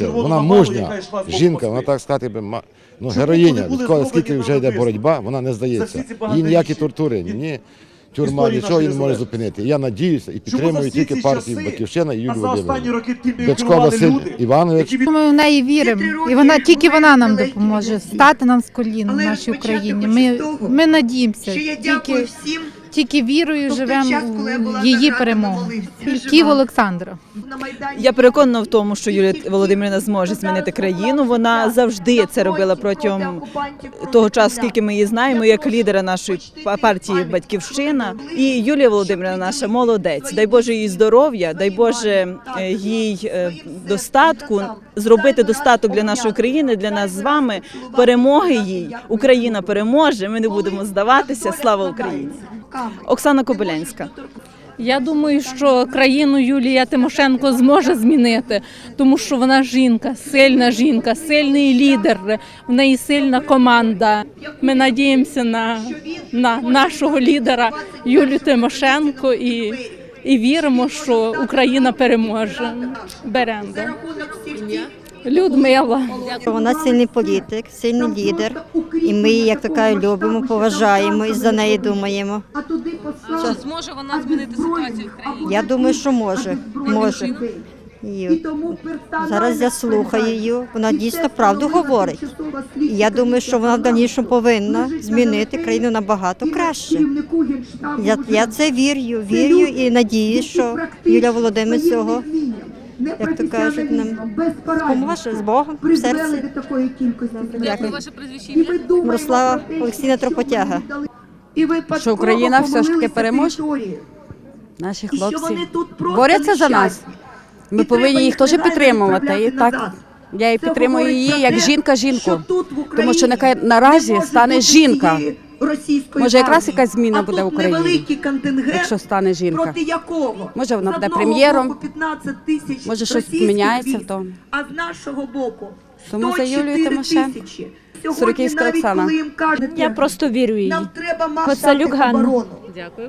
Вона мужня жінка, вона так сказати, би, ну, героїня. Відколи скільки вже йде боротьба, вона не здається. Їй ніякі тортури, ні тюрма, нічого її не може зупинити. Я надіюся і підтримую тільки партію Батьківщина і Юлію Володимирівну. Василь Іванович. Ми в неї віримо, і вона тільки вона нам допоможе стати нам з колін в нашій Україні. Ми, ми надіємося, я дякую тільки, всім. Тільки вірою Тобто живемо в її перемогу. Ків. Олександра. Я переконана в тому, що Юлія Володимирівна зможе змінити країну. Вона завжди це робила протягом того часу, скільки ми її знаємо, як лідера нашої партії Батьківщина. І Юлія Володимирівна наша молодець. Дай Боже їй здоров'я, дай Боже їй достатку, зробити достаток для нашої країни, для нас з вами, перемоги їй. Україна переможе. Ми не будемо здаватися. Слава Україні! Оксана Кобилянська. Я думаю, що країну Юлія Тимошенко зможе змінити, тому що вона жінка, сильна жінка, сильний лідер, в неї сильна команда. Ми надіємося на, на нашого лідера Юлію Тимошенко і, і віримо, що Україна переможе. Беренда. Людмила. Вона сильний політик, сильний лідер, і ми її, як кажуть, любимо, поважаємо і за неї думаємо. Чи зможе вона змінити ситуацію в країні? Я думаю, що може. може. І зараз я слухаю її, вона дійсно правду говорить. І я думаю, що вона в дальнішому повинна змінити країну набагато краще. Я, я це вірю, вірю і надіюсь, що Юля Володимир цього, як то кажуть, нам допоможе з Богом в серці. Як Дякую. ваше прізвище? Мирослава Олексійна Тропотяга. І ви Що Україна все ж таки переможе? Наші хлопці борються за нас. Ми повинні їх теж підтримувати. І так я і підтримую її як жінка жінку. Тому що нехай наразі стане жінка. Може, якраз якась зміна буде в Україні, якщо стане жінка. проти якого Може, вона буде прем'єром, 15 тисяч може, щось зміняється поміняється в тому. А з нашого боку Тому за Юлію Тимошенко. тисячі. Сьогодні навіть коли їм кажуть, Я просто вірю їй. нам треба Коцалюк оборону. Дякую.